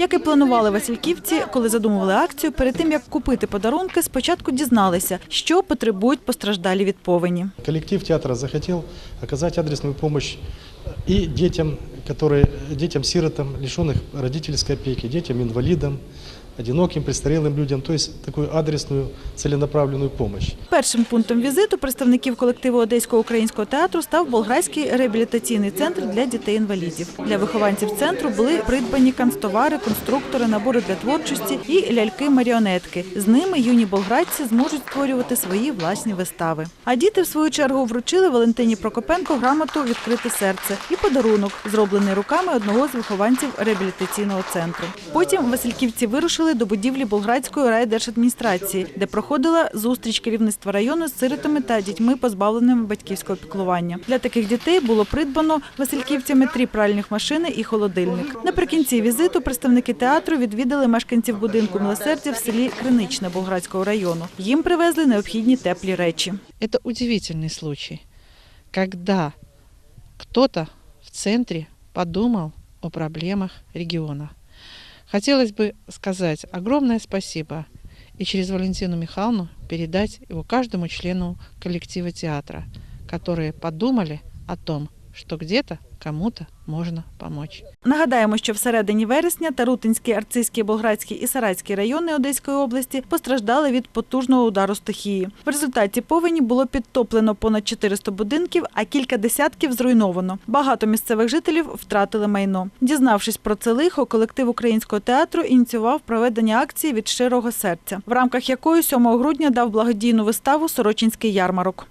Як і планували Васильківці, коли задумували акцію, перед тим як купити подарунки, спочатку дізналися, що потребують постраждалі від повені. Колектив театра захотів оказати адресну допомогу і дітям, которые, дітям сиротам лишених батьківської опіки, детям-инвалидам, одиноким, престарелым людям, то есть такую адресную, целенаправленную помощь. Першим пунктом візиту представників колективу Одеського українського театру став Болградський реабілітаційний центр для дітей-інвалідів. Для вихованців центру були придбані канцтовари, конструктори, набори для творчості і ляльки-маріонетки. З ними юні болградці зможуть створювати свої власні вистави. А діти, в свою чергу, вручили Валентині Прокопенко грамоту Відкрите серце і подарунок, зроблений руками одного з вихованців реабілітаційного центру. Потім Васильківці вирушили до будівлі Болградської райдержадміністрації, де проходила зустріч керівництва району з сиротами та дітьми, позбавленими батьківського піклування. Для таких дітей було придбано Васильківцями три пральних машини і холодильник. Наприкінці візиту представники театру відвідали мешканців будинку милосердя в селі Криничне Болградського району. Їм привезли необхідні теплі речі. Это удивительный случай, когда кто-то в центре подумал о проблемах региона. Хотелось бы сказать огромное спасибо и через Валентину Михайловну передать его каждому члену коллектива театра, которые подумали о том, что где-то кому-то можно помочь. Нагадаємо, що всередині вересня Тарутинський, Арцизький, Болградський і Саратський райони Одеської області постраждали від потужного удару стихії. В результаті повені було підтоплено понад 400 будинків, а кілька десятків зруйновано. Багато місцевих жителів втратили майно. Дізнавшись про це лихо, колектив українського театру ініціював проведення акції від щирого серця, в рамках якої 7 грудня дав благодійну виставу Сорочинський ярмарок.